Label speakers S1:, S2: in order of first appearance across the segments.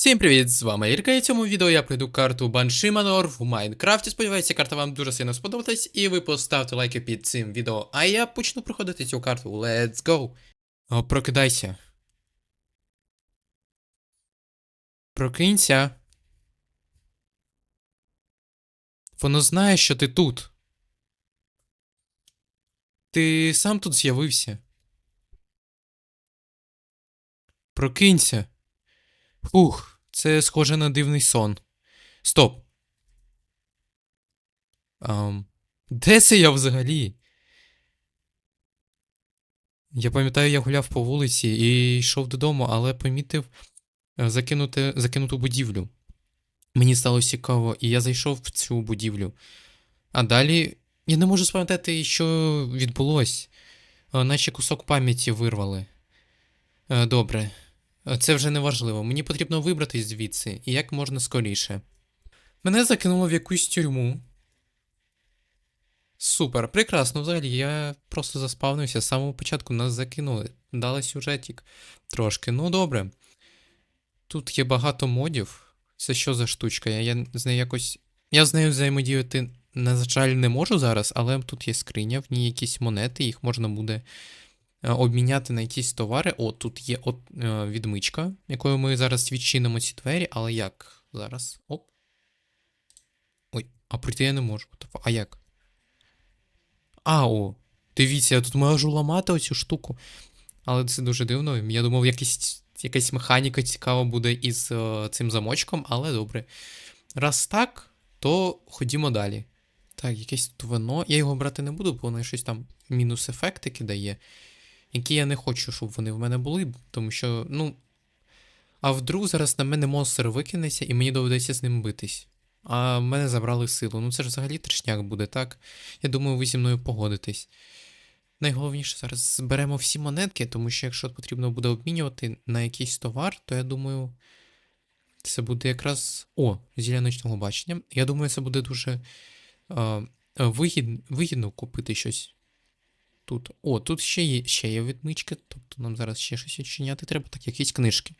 S1: Всім привіт, з вами Ірка, і в цьому відео я пройду карту Банші Манор в Майнкрафті. Сподіваюся, карта вам дуже сильно сподобалась, і ви поставте лайки під цим відео. А я почну проходити цю карту. Let's go! О, прокидайся. Прокинься. Воно знає, що ти тут. Ти сам тут з'явився. Прокинься. Фух, це схоже на дивний сон. Стоп. Ам, де це я взагалі? Я пам'ятаю, я гуляв по вулиці і йшов додому, але помітив е, закинути, закинуту будівлю. Мені стало цікаво, і я зайшов в цю будівлю. А далі я не можу спам'ятати, що відбулось. Е, Наче кусок пам'яті вирвали. Е, Добре. Це вже не важливо. Мені потрібно вибратись звідси, і як можна скоріше. Мене закинуло в якусь тюрму. Супер, прекрасно, взагалі, я просто заспавнився. З самого початку нас закинули. Дали сюжетик трошки. Ну, добре. Тут є багато модів. Це що за штучка? Я, я з нею якось. Я з нею взаємодіяти, на жаль, не можу зараз, але тут є скриня, в ній якісь монети, їх можна буде обміняти на якісь товари. О, тут є от, е, відмичка, якою ми зараз відчинимо ці двері, але як зараз? Оп. Ой, а прийти я не можу. А як? А, о, дивіться, я тут можу ламати оцю штуку. Але це дуже дивно. Я думав, якась, якась механіка цікава буде із е, цим замочком, але добре. Раз так, то ходімо далі. Так, якесь тут вино. Я його брати не буду, бо воно щось там мінус-ефектики дає, які я не хочу, щоб вони в мене були, тому що, ну. А вдруг зараз на мене монстр викинеться, і мені доведеться з ним битись. А мене забрали силу. Ну це ж взагалі трешняк буде, так? Я думаю, ви зі мною погодитесь. Найголовніше зараз зберемо всі монетки, тому що якщо потрібно буде обмінювати на якийсь товар, то я думаю, це буде якраз. О, зілля ночного бачення. Я думаю, це буде дуже е, вигід... вигідно купити щось. Тут. О, тут ще є, ще є відмички, тобто нам зараз ще щось відчиняти треба, так, якісь книжки.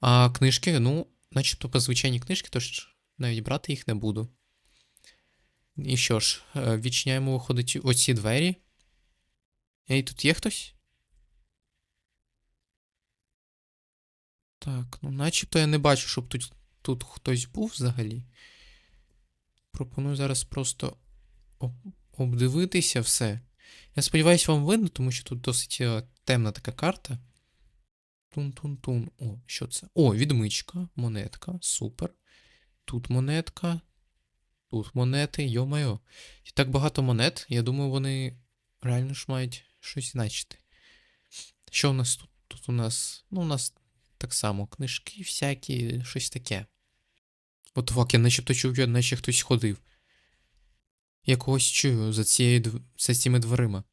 S1: А книжки, ну, начебто по звичайні книжки, тож навіть брати їх не буду. І що ж, е, відчиняємо, виходить, оці двері. Ей, тут є хтось? Так, ну начебто я не бачу, щоб тут, тут хтось був взагалі. Пропоную зараз просто об- обдивитися все. Я сподіваюся, вам видно, тому що тут досить е, темна така карта. Тун-тун-тун. О, що це? О, відмичка, монетка, супер. Тут монетка. Тут монети, йо-майо. І так багато монет. Я думаю, вони реально ж мають щось значити. Що у нас тут? Тут у нас. Ну, у нас так само книжки всякі, щось таке. От фак, я начебто чув, наче хтось ходив. Я когось чую за цією за цими дверима.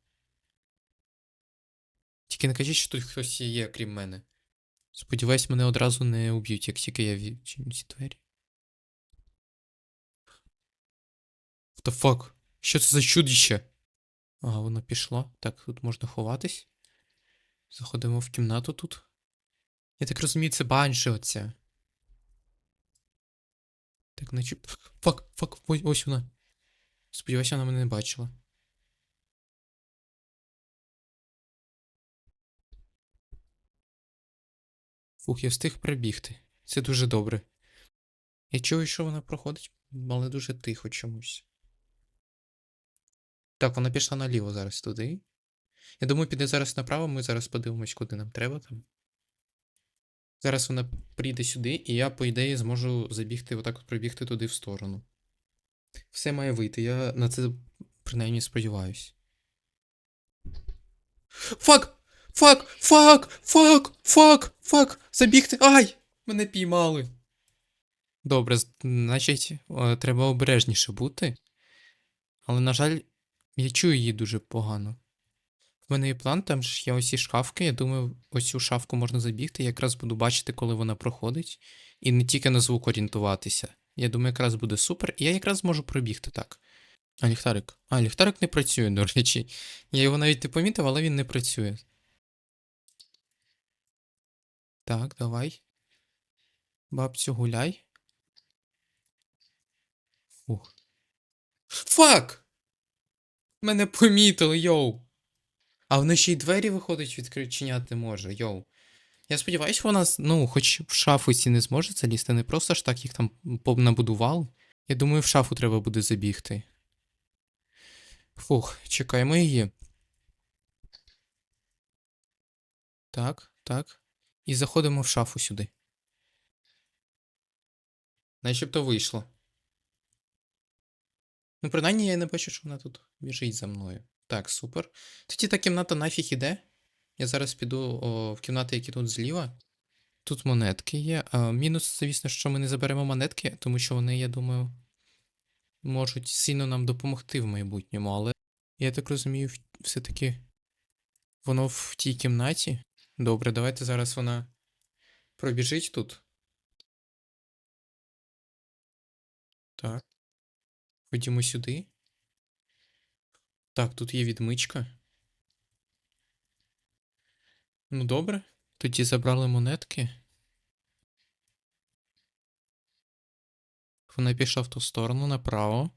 S1: Тільки не кажіть, що тут хтось є, крім мене. Сподіваюсь, мене одразу не уб'ють, як тільки я відчиню ці двері. What the fuck? Що це за чудище? Ага, воно пішло. Так, тут можна ховатись. Заходимо в кімнату тут. Я так розумію, це банші оця. Так, наче. Фак, фак, ось вона. Сподіваюся, вона мене не бачила. Фух, я встиг прибігти. Це дуже добре. Я чую, що вона проходить, але дуже тихо чомусь. Так, вона пішла наліво зараз туди. Я думаю, піде зараз направо, ми зараз подивимось, куди нам треба там. Зараз вона прийде сюди, і я, по ідеї, зможу забігти, отак от пробігти туди в сторону. Все має вийти, я на це принаймні сподіваюсь. Фак! Фак! Фак! Фак! Фак! Фак! Забігти! Ай! Мене піймали. Добре, значить, треба обережніше бути. Але, на жаль, я чую її дуже погано. В мене є план, там ж є ось шкафки. Я думаю, ось цю шафку можна забігти. Якраз буду бачити, коли вона проходить. І не тільки на звук орієнтуватися. Я думаю, якраз буде супер. І я якраз зможу пробігти так. А ліхтарик. А, ліхтарик не працює, до речі. Я його навіть не помітив, але він не працює. Так, давай. Бабцю гуляй. Фух. Фак! Мене помітили, йоу. А вона ще й двері виходить відчиняти може, йоу. Я сподіваюся, вона, ну, хоч в шафу ці не зможе залізти, не просто ж так їх там набудували. Я думаю, в шафу треба буде забігти. Фух, чекаємо її. Так, так. І заходимо в шафу сюди. Начебто вийшло. Ну, принаймні, я не бачу, що вона тут біжить за мною. Так, супер. Тоді та кімната нафіг іде. Я зараз піду о, в кімнати, які тут зліва. Тут монетки є. А, мінус, звісно, що ми не заберемо монетки, тому що вони, я думаю, можуть сильно нам допомогти в майбутньому, але я так розумію, все-таки воно в тій кімнаті. Добре, давайте зараз вона пробіжить тут. Так. Ходімо сюди. Так, тут є відмичка. Ну, добре. Тоді забрали монетки. Вона пішла в ту сторону направо.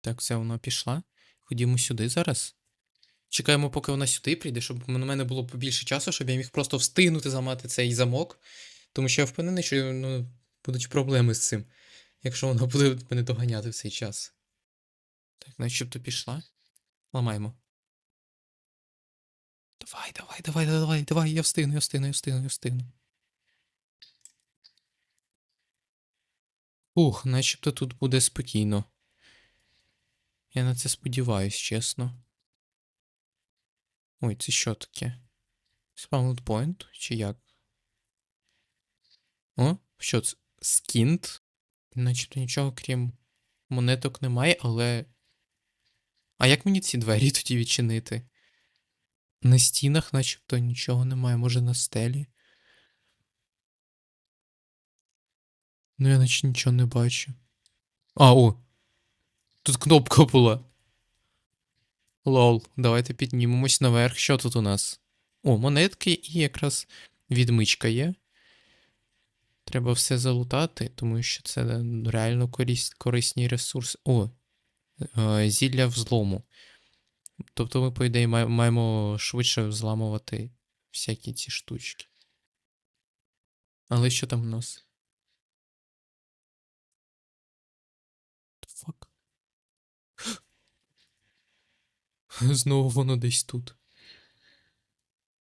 S1: Так, все, вона пішла. Ходімо сюди зараз. Чекаємо, поки вона сюди прийде, щоб на мене було побільше часу, щоб я міг просто встигнути замати цей замок. Тому що я впевнений, що ну, будуть проблеми з цим, якщо вона буде мене доганяти в цей час. Так, начебто пішла. Ламаємо. Давай, давай, давай, давай, давай, я встигну, я встигну, я встигну, я встигну. Ух, начебто тут буде спокійно. Я на це сподіваюсь, чесно. Ой, це що таке? Point? Чи як? О, що це? Скінт? Начебто нічого крім монеток немає, але. А як мені ці двері тоді відчинити? На стінах начебто нічого немає, може на стелі. Ну, я наче нічого не бачу. А, о! Тут кнопка була. Лол, давайте піднімемось наверх. Що тут у нас? О, монетки і якраз відмичка є. Треба все залутати, тому що це реально корисні ресурси. О, е, зілля взлому. Тобто ми, по ідеї, маємо швидше взламувати всякі ці штучки. Але що там у нас? Знову воно десь тут.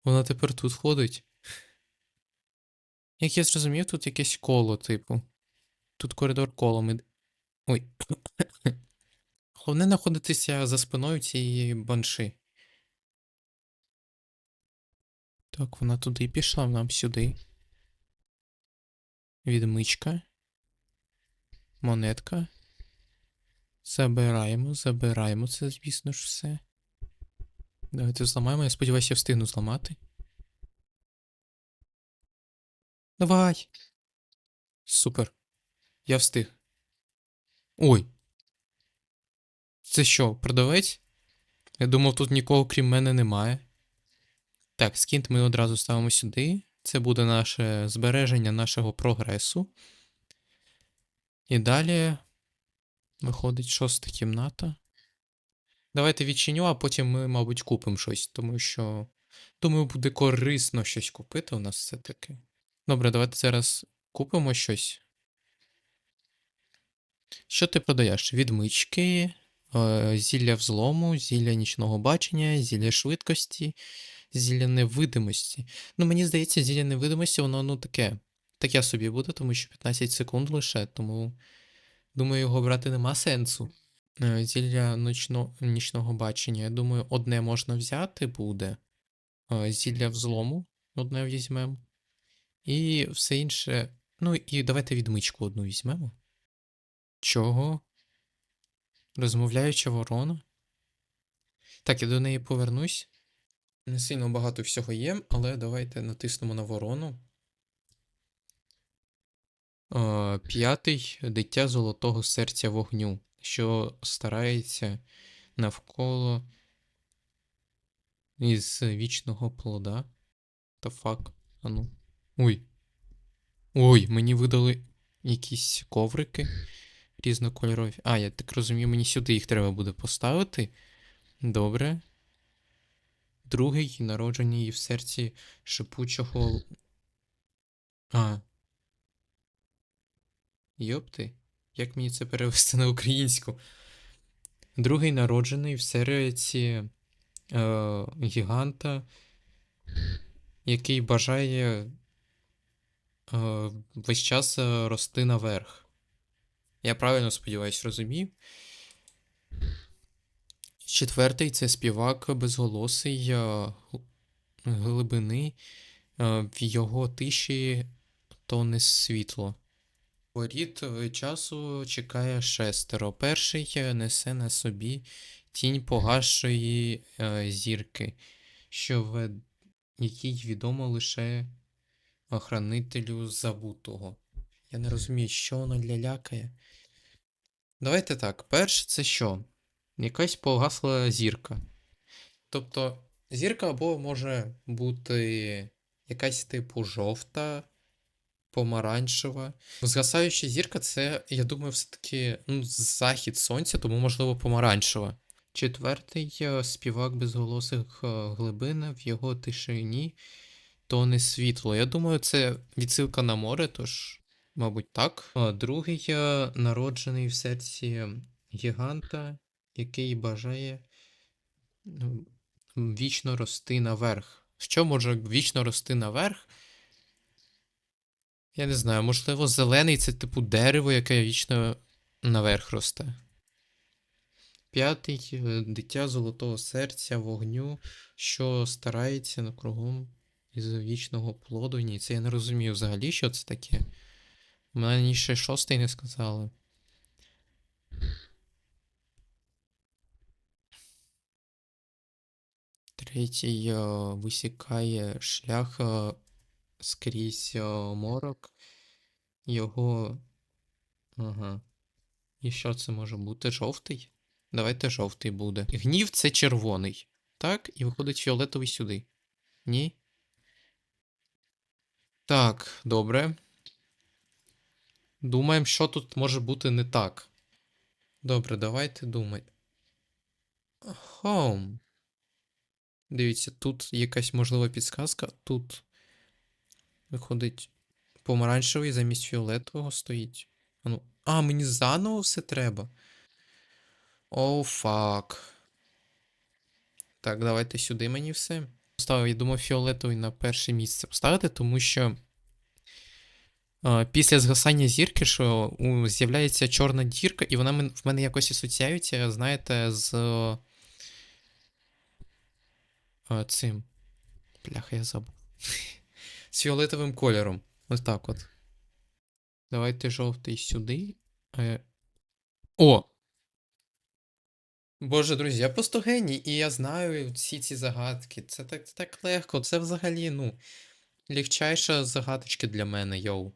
S1: Вона тепер тут ходить. Як я зрозумів, тут якесь коло, типу. Тут коридор колом іде. Ой. Головне знаходитися за спиною цієї банши. Так, вона туди пішла, нам сюди. Відмичка. Монетка. Забираємо, забираємо це, звісно ж, все. Давайте зламаємо. Я сподіваюся, я встигну зламати. Давай. Супер. Я встиг. Ой. Це що, продавець? Я думав, тут нікого крім мене немає. Так, скінт ми одразу ставимо сюди. Це буде наше збереження нашого прогресу. І далі виходить шоста кімната. Давайте відчиню, а потім ми, мабуть, купимо щось, тому що. Думаю, буде корисно щось купити у нас все-таки. Добре, давайте зараз купимо щось. Що ти продаєш? Відмички, зілля взлому, зілля нічного бачення, зілля швидкості, зілля невидимості. Ну, мені здається, зілля невидимості, воно ну таке. Таке собі буде, тому що 15 секунд лише, тому думаю, його брати нема сенсу. Е, Зілля ночно, нічного бачення, я думаю, одне можна взяти буде. Е, Зілля взлому одне візьмемо. І все інше. Ну і давайте відмичку одну візьмемо. Чого? Розмовляюча ворона? Так, я до неї повернусь. Не сильно багато всього є, але давайте натиснемо на ворону. П'ятий дитя золотого серця вогню, що старається навколо із вічного плода. Та фак. А ну. Ой. Ой, мені видали якісь коврики різнокольорові. А, я так розумію, мені сюди їх треба буде поставити. Добре. Другий народжений в серці шипучого. А. Йопти. Як мені це перевести на українську? Другий народжений в серці е, гіганта, який бажає е, весь час е, рости наверх. Я правильно сподіваюсь, розумів. Четвертий це співак безголосий е, глибини. Е, В його тиші тоне світло. Воріт е, часу чекає шестеро. Перший несе на собі тінь погасшої е, зірки, що в якій відомо лише охранителю забутого. Я не розумію, що воно для лякає. Давайте так. Перше, це що? Якась погасла зірка. Тобто, зірка або може бути якась типу жовта, помаранчева. Згасаюча зірка це, я думаю, все-таки ну, захід сонця, тому можливо помаранчева. Четвертий е, співак безголосих е, глибин в його тишині тоне світло. Я думаю, це відсилка на море, тож, мабуть, так. Другий е, народжений в серці гіганта, який бажає вічно рости наверх. Що може вічно рости наверх? Я не знаю, можливо, зелений це типу дерево, яке вічно наверх росте. П'ятий е, дитя золотого серця, вогню, що старається на кругом із вічного плоду. Ні, це я не розумію взагалі, що це таке. Мені ще шостий не сказали. Третій е, висікає шлях е, скрізь е, морок. Його. Ага. І що це може бути? Жовтий? Давайте жовтий буде. Гнів це червоний. Так, і виходить фіолетовий сюди. Ні? Так, добре. Думаємо, що тут може бути не так. Добре, давайте думати. Home. Дивіться, тут якась можлива підсказка. Тут виходить помаранчевий замість фіолетового стоїть. А, ну. а мені заново все треба. Оу, фак. Так, давайте сюди мені все. Поставив, я думаю, фіолетовий на перше місце поставити, тому що після згасання зірки, що з'являється чорна дірка, і вона в мене якось асоціюється, знаєте, з цим. Бляха, я забув. З фіолетовим кольором. Ось так от. Давайте жовтий сюди. Е... О! Боже, друзі, я просто геній, і я знаю всі ці загадки. Це так, так легко. Це взагалі, ну, легчайша загадочка для мене, йоу.